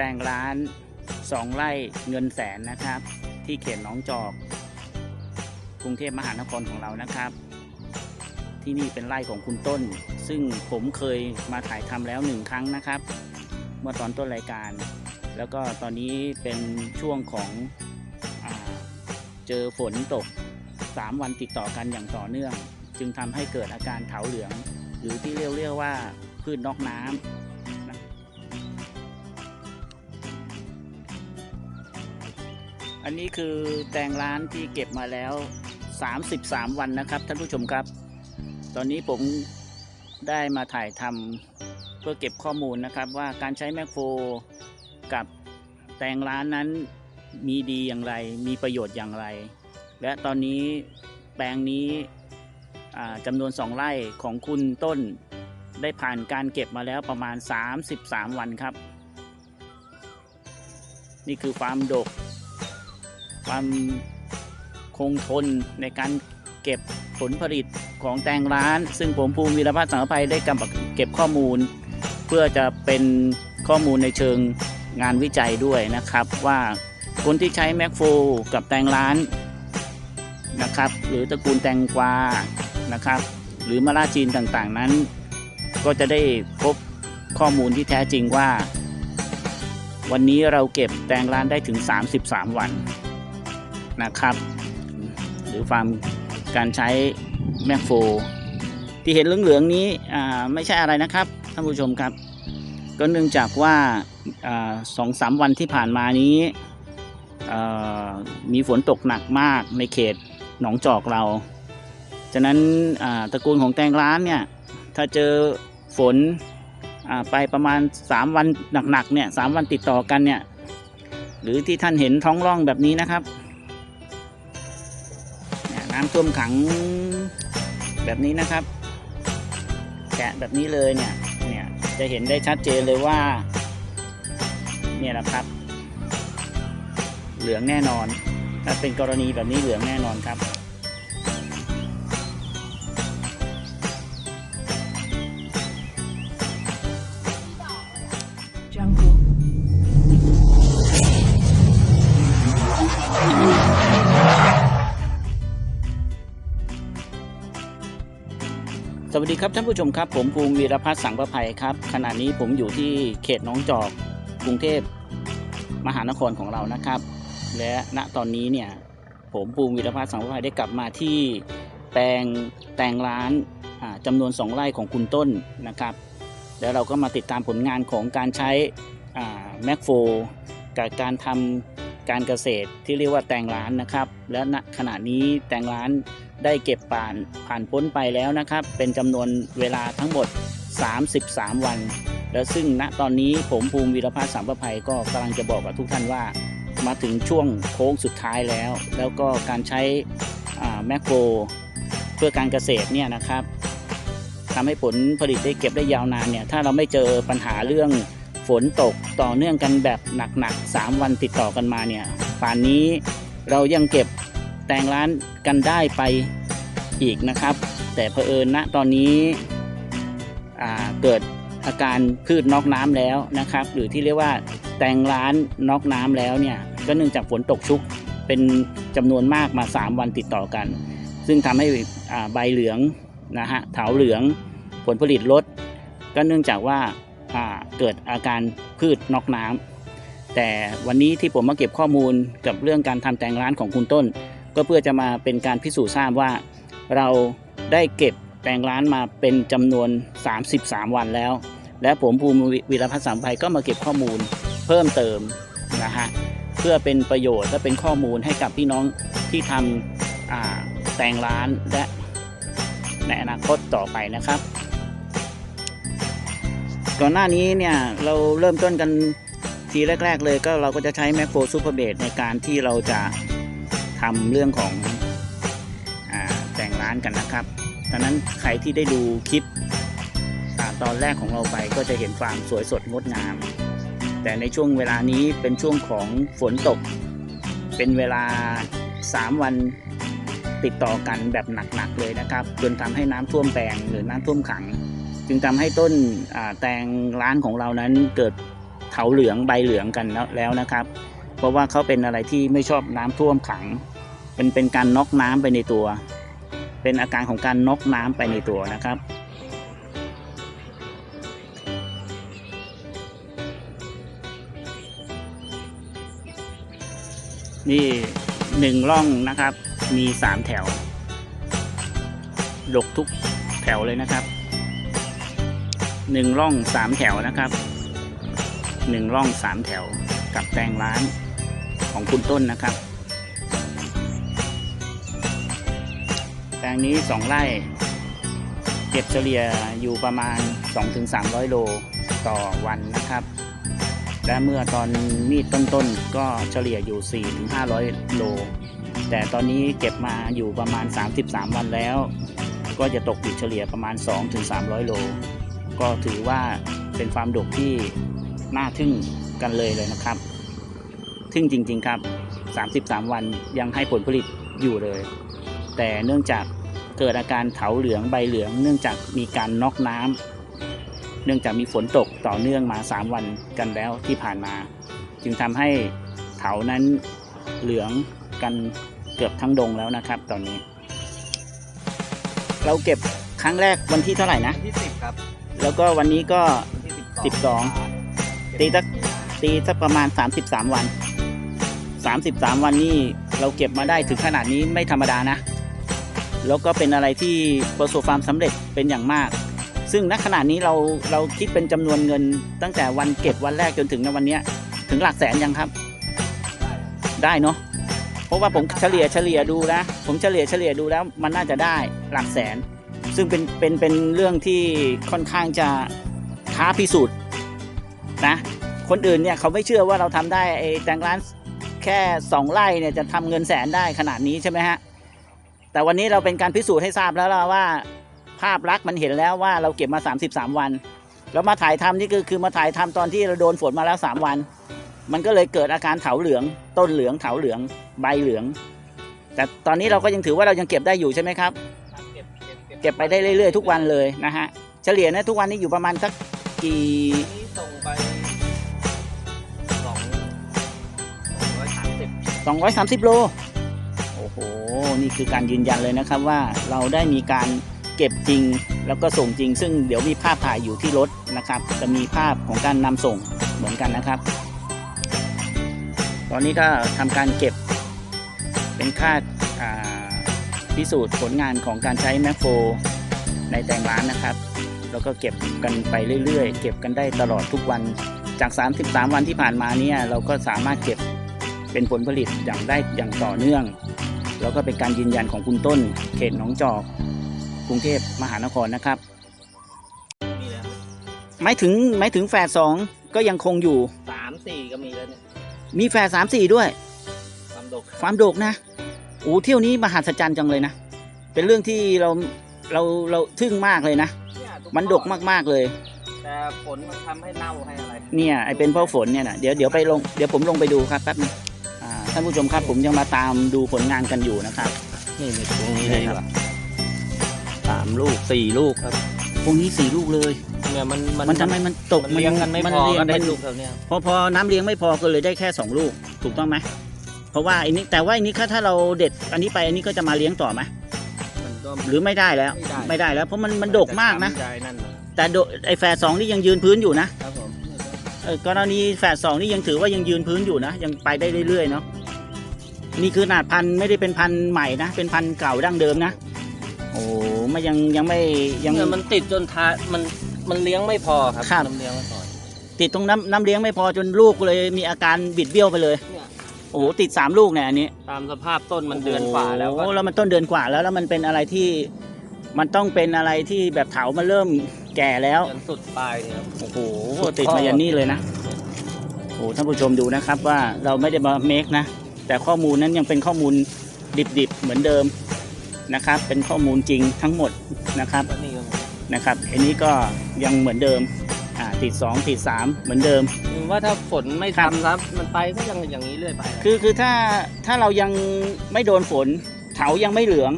ครับนี่คือแตงร้านสองไร่เงินแสนนะครับ ที่เขตหนองจอก กรุงเทพมหานครของเรานะครับ ที่นี่เป็นไร่ของคุณต้น ซึ่งผมเคยมาถ่ายทำแล้วหนึ่งครั้งนะครับ เมื่อตอนต้นรายการ แล้วก็ตอนนี้เป็นช่วงของอเจอฝนตก 3 วันติดต่อกันอย่างต่อเนื่อง จึงทำให้เกิดอาการเถาเหลือง หรือที่เรียกเรียกว่าพืชนอกน้ำ อันนี้คือแตงร้านที่เก็บมาแล้ว 33 วันนะครับท่านผู้ชมครับ ตอนนี้ผมได้มาถ่ายทำเพื่อเก็บข้อมูลนะครับ ว่าการใช้แมคโฟกับแตงร้านนั้นมีดีอย่างไร มีประโยชน์อย่างไร และตอนนี้แปลงนี้จำนวน 2 ไร่ของคุณต้นได้ผ่านการเก็บมาแล้วประมาณ 33 วันครับ นี่คือความดก ความคงทนในการเก็บผลผลิตของแตงร้าน ซึ่งผมภูมิวีรพัฒน์สังภัยได้กำกับเก็บข้อมูล เพื่อจะเป็นข้อมูลในเชิงงานวิจัยด้วยนะครับ ว่าคนที่ใช้แมคโฟกับแตงร้านนะครับหรือตระกูลแตงกวานะครับหรือมะระจีนต่างๆนั้น ก็จะได้พบข้อมูลที่แท้จริงว่า วันนี้เราเก็บแตงร้านได้ถึง 33 วัน นะครับ หรือฟาร์มการใช้แมคโฟที่เห็นเหลืองๆนี้อ่าไม่ใช่อะไรนะครับท่านผู้ชมครับ ก็เนื่องจากว่าสองสามวันที่ผ่านมานี้มีฝนตกหนักมากในเขตหนองจอกเรา ฉะนั้นตระกูลของแตงร้านเนี่ยถ้าเจอฝนอไปประมาณ 3 วันหนักๆเนี่ยสามวันติดต่อกันเนี่ยหรือที่ท่านเห็นท้องร่องแบบนี้นะครับ นี่ยน้ำท่วมขังแบบนี้นะครับแกะแบบนี้เลยเนี่ยเนี่ยจะเห็นได้ชัดเจนเลยว่า เนี่ยนะครับ เหลืองแน่นอน ถ้าเป็นกรณีแบบนี้เหลืองแน่นอนครับ สวัสดีครับท่านผู้ชมครับ ผมภูมิวีรพัฒน์สังประภัยครับ ขณะนี้ผมอยู่ที่เขตน้องจอกกรุงเทพมหานครของเรานะครับ และณตอนนี้เนี่ยผมภูมิวีรพัฒน์สังประภัยได้กลับมาที่แปลงแตงร้านอ่าจำนวน 2 ไร่ของคุณต้นนะครับ แล้วเราก็มาติดตามผลงานของการใช้แมคโฟกับการทำ การเกษตรที่เรียกว่าแตงร้านนะครับ และณขณะนี้แตงร้านได้เก็บผ่านผ่านพ้นไปแล้วนะครับ เป็นจำนวนเวลาทั้งหมด 33 วัน แล้วซึ่งณตอนนี้ผมภูมิวีรพัฒน์สามประภัยก็กำลังจะบอกกับทุกท่านว่า มาถึงช่วงโค้งสุดท้ายแล้ว แล้วก็การใช้แมคโครเพื่อการเกษตรเนี่ยนะครับทำให้ผลผลิตได้เก็บได้ยาวนานเนี่ยถ้าเราไม่เจอปัญหาเรื่อง ฝนตกต่อเนื่องกันแบบหนักๆ 3 วันติดต่อกันมาเนี่ยป่านนี้เรายังเก็บแตงร้านกันได้ไปอีกนะครับ แต่เผอิญณตอนนี้เกิดอาการพืชนอกน้ำแล้วนะครับ หรือที่เรียกว่าแตงร้านนอกน้ำแล้วเนี่ยก็เนื่องจากฝนตกชุกเป็นจำนวนมากมา 3 วันติดต่อกัน ซึ่งทำให้ใบเหลืองนะฮะเถาเหลืองผลผลิตลด ก็เนื่องจากว่า เกิดอาการพืชนอกน้ำแต่วันนี้ที่ผมมาเก็บข้อมูลกับเรื่องการทำแตงร้านของคุณต้น ก็เพื่อจะมาเป็นการพิสูจน์ทราบว่า เราได้เก็บแปลงร้านมาเป็นจำนวน 33 วันแล้ว และผมภูมิวิรพัฒน์สัมภัยก็มาเก็บข้อมูลเพิ่มเติมนะฮะเพื่อเป็นประโยชน์และเป็นข้อมูลให้กับพี่น้องที่ทำแต่งร้านและในอนาคตต่อไปนะครับ ก่อนหน้านี้เนี่ยเราเริ่มต้นกันทีแรก ๆ เลยก็เราก็จะใช้แมคโครซูเปอร์เบดในการที่เราจะทำเรื่องของอแต่งร้านกันนะครับดังนั้นใครที่ได้ดูคลิปอาตอนแรกของเราไปก็จะเห็นความสวยสดงดงาม แต่ในช่วงเวลานี้เป็นช่วงของฝนตก เป็นเวลา 3 วันติดต่อกันแบบหนักๆเลยนะครับ จนทำให้น้ำท่วมแปลงหรือน้ำท่วมขัง จึงทำให้ต้นแตงร้านของเรานั้นเกิดเถาเหลืองใบเหลืองกันแล้วนะครับ เพราะว่าเขาเป็นอะไรที่ไม่ชอบน้ำท่วมขัง เป็นเป็นการน็อกน้ำไปในตัว เป็นอาการของการน็อกน้ำไปในตัวนะครับนี่หนึ่งร่องนะครับ มีสามแถว ดกทุกแถวเลยนะครับ หนึ่งร่องสามแถวนะครับหนึ่งร่องสามแถวกับแตงร้านของคุณต้นนะครับแปลงนี้สองไร่เก็บเฉลี่ยอยู่ประมาณ 2-300 โลต่อวันนะครับ และเมื่อตอนมีดต้นๆก็เฉลี่ยอยู่ 4-500 โล แต่ตอนนี้เก็บมาอยู่ประมาณ 33 วันแล้ว ก็จะตกอยู่เฉลี่ยประมาณ 2-300 โล ก็ถือว่าเป็นความดกที่น่าทึ่งกันเลยเลยนะครับ ทึ่งจริง ๆครับ 33 วันยังให้ผลผลิตอยู่เลย แต่เนื่องจากเกิดอาการเถาเหลืองใบเหลือง เนื่องจากมีการน็อกน้ำเนื่องจากมีฝนตกต่อเนื่องมา 3 วันกันแล้วที่ผ่านมา จึงทำให้เถานั้นเหลืองกันเกือบทั้งดงแล้วนะครับ ตอนนี้ เราเก็บครั้งแรกวันที่เท่าไหร่นะที่สิบครับ แล้วก็วันนี้ก็ที่สิบสองตีสักตีสักประมาณ 33 วัน 33 วันนี่เราเก็บมาได้ถึงขนาดนี้ไม่ธรรมดานะ แล้วก็เป็นอะไรที่ประสบความสำเร็จเป็นอย่างมาก ซึ่งณขณะนี้เราเราคิดเป็นจำนวนเงิน ตั้งแต่วันเก็บวันแรกจนถึงในวันนี้ถึงหลักแสนยังครับ ได้เนาะเพราะว่าผมเฉลี่ยเฉลี่ยดูนะผมเฉลี่ยเฉลี่ยดูแล้วมันน่าจะได้หลักแสน ซึ่งเป็นเป็นเป็นเรื่องที่ค่อนข้างจะท้าพิสูจน์นะคนอื่นเนี่ยเขาไม่เชื่อว่าเราทำได้ไอ้แตงร้านแค่สองไร่เนี่ยจะทำเงินแสนได้ขนาดนี้ใช่ไหมฮะแต่วันนี้เราเป็นการพิสูจน์ให้ทราบแล้วล่ะว่า ภาพลักษณ์มันเห็นแล้วว่าเราเก็บมา 33 วัน แล้วมาถ่ายทำนี่คือคือมาถ่ายทำตอนที่เราโดนฝนมาแล้ว 3 วัน มันก็เลยเกิดอาการเถาเหลือง ต้นเหลืองเถาเหลือง ใบเหลือง แต่ตอนนี้เราก็ยังถือว่าเรายังเก็บได้อยู่ใช่ไหมครับ เก็บไปได้เรื่อยๆทุกวันเลยนะฮะเฉลี่ยนะทุกวันนี้อยู่ประมาณสักกี่นี่ส่งไปสองสองร้อยสามสิบ230 โล โอ้โห นี่คือการยืนยันเลยนะครับว่าเราได้มีการเก็บจริงแล้วก็ส่งจริง ซึ่งเดี๋ยวมีภาพถ่ายอยู่ที่รถนะครับ จะมีภาพของการนำส่งเหมือนกันนะครับ ตอนนี้ก็ทำการเก็บเป็นค่า พิสูจน์ผลงานของการใช้แมคโฟรในแตงร้านนะครับ แล้วก็เก็บกันไปเรื่อยๆ เก็บกันได้ตลอดทุกวันจาก 33 วันที่ผ่านมาเนี่ยเราก็สามารถเก็บเป็นผลผลิตอย่างได้อย่างต่อเนื่อง แล้วก็เป็นการยืนยันของคุณต้น เขตหนองจอกกรุงเทพมหานครนะครับมีแล้วหมายถึงหมายถึงแฝดสองก็ยังคงอยู่สามสี่ก็มีแล้วเนี่ยมีแฝดสามสี่ด้วย ความดกความโดกนะโอ้เที่ยวนี้มหัศจรรย์จังเลยนะ เป็นเรื่องที่เราเราเราทึ่งมากเลยนะ เนี่ยทุมันดกมากๆเลย แต่ฝนมันทำให้เน่าให้อะไรเนี่ยไอเป็นเพราะฝนเนี่ยนะเดี๋ยวเดี๋ยวไปลงเดี๋ยวผมลงไปดูครับแป๊บนึงอ่าท่านผู้ชมครับผมยังมาตามดูผลงานกันอยู่นะครับ นี่มีตรงนี้เลเลยยดีดีกกว่าว่าสามลูกสี่ลูกครับพวกนี้สี่ลูกเลย เนี่ยมันมันทำไมมันตกมันเลี้ยงกันไม่มันพอเลี้ยงก็ได้มันลูกเท่าเนี้ยพอพอน้ำเลี้ยงไม่พอก็เลยได้แค่สองลูก ถูกต้องไหม เพราะว่าอันนี้แต่ว่าอันนี้ถ้าถ้าเราเด็ดอันนี้ไปอันนี้ก็จะมาเลี้ยงต่อไหมมันก็ หรือไม่ได้แล้วไม่ได้ไม่ได้แล้ว เพราะมันมันดกมากนะ ใจนั่นนะแต่โดไอแฝดสองนี่ยังยืนพื้นอยู่นะครับผมเออกรณีแฝดสองนี่ยังถือว่ายังยืนพื้นอยู่นะ ยังไปได้เรื่อยๆเนาะนี่คือขนาดพันธุ์ไม่ได้เป็นพันธุ์ใหม่นะ เป็นพันธุ์เก่าดั้งเดิมนะ โอ้ไม่ยังยังไม่ยัง เนี่ยมันติดจนท้ายมันมันเลี้ยงไม่พอครับครับน้ำเลี้ยงไม่พอติดตรงน้ำน้ำเลี้ยงไม่พอจนลูกเลยมีอาการบิดเบี้ยวไปเลย เนี่ย โอ้โหติดสามลูกเนี่ยอันนี้ตามสภาพต้นมันเดือนกว่าแล้วก็โอ้แล้วมันต้นเดือนกว่าแล้วแล้วมันเป็นอะไรที่มันต้องเป็นอะไรที่แบบเถามันเริ่มแก่แล้ว จนสุดปลายเนี่ยครับ โอ้โหติดมายันนี่เลยนะโอ้ท่านผู้ชมดูนะครับว่าเราไม่ได้มาเมคนะ แต่ข้อมูลนั้นยังเป็นข้อมูลดิบๆเหมือนเดิมนะครับ เป็นข้อมูลจริงทั้งหมดนะครับ ก็นี่ก็นะครับอันนี้ก็ยังเหมือนเดิม อ่าติด 2 ติด 3 เหมือนเดิมคือว่าถ้าฝนไม่ครับทำครับ มันไปก็ยังอย่างนี้เรื่อยไปอะคือคือถ้าถ้าเรายังไม่โดนฝนเถายังไม่เหลือง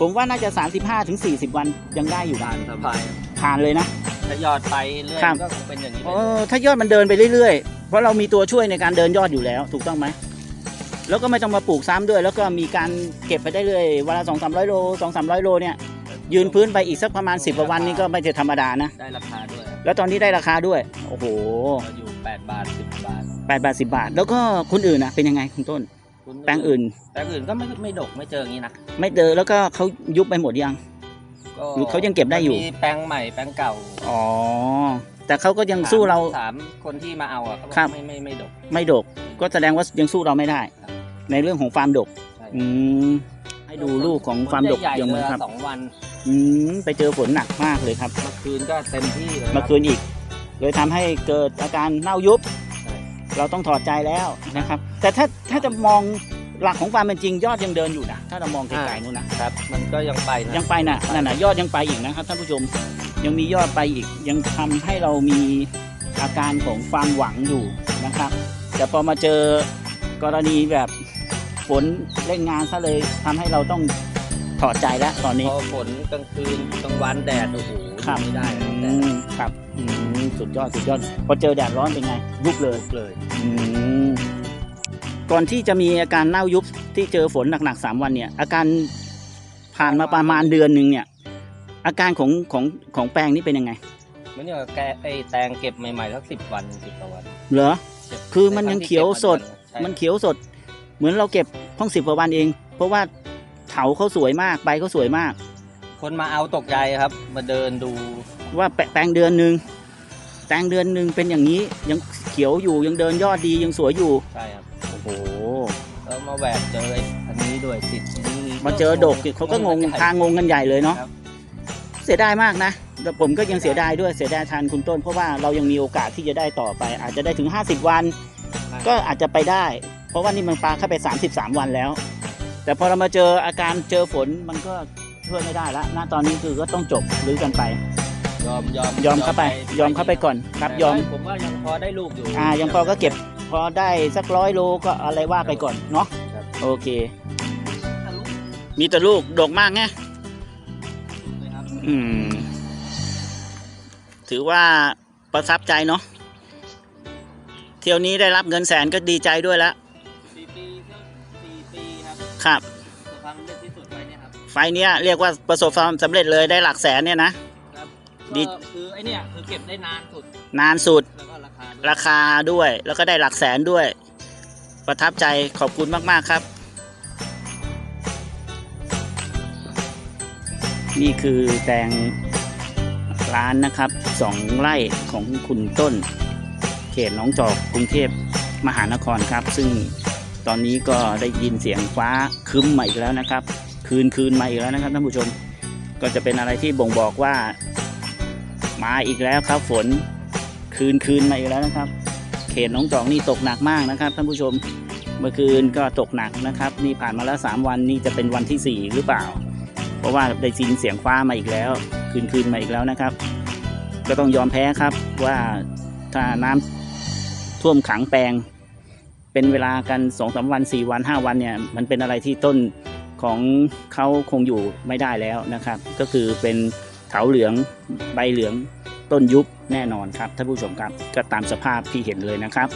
ผมว่าน่าจะ 35ถึง40 วันยังได้อยู่นะผ่านสบายผ่านเลยนะ ถ้ายอดไปเรื่อยครับ ก็คงเป็นอย่างนี้ไปเอเรื่ออยถ้ายอดมันเดินไปเรื่อยๆ เพราะเรามีตัวช่วยในการเดินยอดอยู่แล้วถูกต้องไหม แล้วก็ไม่ต้องมาปลูกซ้ำด้วย แล้วก็มีการเก็บไปได้เรื่อยวันละสองสามร้อยโลสองสามร้อยโลเนี่ยยืนพื้นไปอีกสักประมาณสิบกว่าวันนี้ก็ไม่ใช่ธรรมดานะ ได้ราคาด้วย แล้วตอนนี้ได้ราคาด้วย โอ้โหก็อยู่ 8 บาท 10 บาทแปดบาทสิบาท แล้วก็คนอื่นนะเป็นยังไงคุณต้น คุณแปลงอื่น แปลงอื่นก็ไม่ไม่ดกไม่เจออย่างนี้นะไม่เจอแล้วก็เขายุบไปหมดยังก็หรือเขายังเก็บได้อยู่ มีแปลงใหม่แปลงเก่าอ๋อแต่เขาก็ยังสู้เราสามคนที่มาเอาอะเขาบอกครับไม่ไม่ไม่ดก ไม่ดก ก็แสดงว่ายังสู้เราไม่ได้ครับในเรื่องของฟาร์มดกใช่อืมให้ดูลูกของฟาร์มดกใหญ่ยังๆไงเลยครับสองวัน อืมไปเจอฝนหนักมากเลยครับ เมื่อคืนก็เต็มที่เลยเมื่อคืนอีก เลยทำให้เกิดอาการเน่ายุบใช่เราต้องถอดใจแล้วนะครับ แต่ถ้าถ้าจะมองหลักของความเป็นจริงยอดยังเดินอยู่นะถ้าเรามองไกลๆนู่นนะครับ มันก็ยังไปนะยังไปนะนั่นนะยอดยังไปอีกนะครับท่านผู้ชมยังมียอดไปอีก ยังทำให้เรามีอาการของความหวังอยู่นะครับ แต่พอมาเจอกรณีแบบฝนเล่นงานซะเลยทำให้เราต้อง ถอดใจแล้วตอนนี้ พอฝนกลางคืนกลางวันแดดโอ้โหครับ ไม่ได้นะอืมครับอืมสุดยอดสุดยอดพอเจอแดดร้อนเป็นไง ยุบเลยแดดเลย อืมก่อนที่จะมีอาการเน่ายุบที่เจอฝนหนักๆสามวันเนี่ย อาการผ่านมาประมาณเดือนหนึ่งเนี่ย อาการของของของแปลงนี่เป็นยังไงเหมันเนี่ยแกไอ้แตงเก็บใหม่ๆสักสิบวันสิบกว่าวันเหรอ เก็บคือมันยังเขียวสด ใช่มันเขียวสด เหมือนเราเก็บห้องสิบกว่าวันเอง เพราะว่า เถาเขาสวยมาก ใบเขาสวยมาก คนมาเอาตกใจครับ มาเดินดูว่าแปแปลงเดือนหนึ่งแปลงเดือนหนึ่งเป็นอย่างนี้ยังเขียวอยู่ยังเดินยอดดียังสวยอยู่ ใช่ครับโอ้โหแล้วมาแหวกเจอไอ้อันนี้ด้วยติดนี้มาเจอดกเขาก็งงทางงงกันใหญ่เลยเนาะครับเสียดายมากนะแต่ผมก็ยังเสียดายด้วยเสียดายแทนคุณต้น เพราะว่าเรายังมีโอกาสที่จะได้ต่อไป อาจจะได้ถึง 50 วัน ก็อาจจะไปได้ เพราะว่านี่มันปลาเข้าไป 33 วันแล้ว แต่พอเรามาเจออาการเจอฝนมันก็ช่วยไม่ได้ละณตอนนี้คือก็ต้องจบหรือกันไป ยอมยอมยอมเข้าไป ยอมเข้าไปก่อนครับยอมแต่ผมว่ายังพอได้ลูกอยู่อ่ายังพอก็เก็บพอได้สักร้อยโลก็อะไรว่าไปก่อนเนาะครับโอเค มีแต่ลูกดกมากไงครับอืม ถือว่าประทับใจเนาะเที่ยวนี้ได้รับเงินแสนก็ดีใจด้วยแล้วสี่ปีก็สี่ปี ครับครับประสบความสำเร็จที่สุดไปเนี่ยครับไฟล์เนี้ยเรียกว่าประสบความสำเร็จเลยได้หลักแสนเนี่ยนะ ครับดี ก็คือไอ้เนี่ยคือเก็บได้นานสุดนานสุดแล้วก็ราคาด้วยราคาด้วยแล้วก็ได้หลักแสนด้วย ประทับใจขอบคุณมาก ๆ ครับ นี่คือแตงร้านนะครับสองไร่ของคุณต้น เขตหนองจอกกรุงเทพมหานครครับ ซึ่ง ตอนนี้ก็ได้ยินเสียงฟ้าคึ้มมาอีกแล้วนะครับ คืนคืนมาอีกแล้วนะครับท่านผู้ชม ก็จะเป็นอะไรที่บ่งบอกว่า มาอีกแล้วครับฝนคืนคืนมาอีกแล้วนะครับ เขตหนองจอกนี่ตกหนักมากนะครับท่านผู้ชม เมื่อคืนก็ตกหนักนะครับ นี่ผ่านมาแล้วสามวันนี่จะเป็นวันที่สี่หรือเปล่า เพราะว่าได้ยินเสียงฟ้ามาอีกแล้ว คืนคืนมาอีกแล้วนะครับ ก็ต้องยอมแพ้ครับว่าถ้าน้ำท่วมขังแปลง เป็นเวลากันสองสามวันสี่วันห้าวันเนี่ยมันเป็นอะไรที่ต้นของเขาคงอยู่ไม่ได้แล้วนะครับ ก็คือเป็นเถาเหลืองใบเหลืองต้นยุบแน่นอนครับท่านผู้ชมครับก็ตามสภาพที่เห็นเลยนะครับ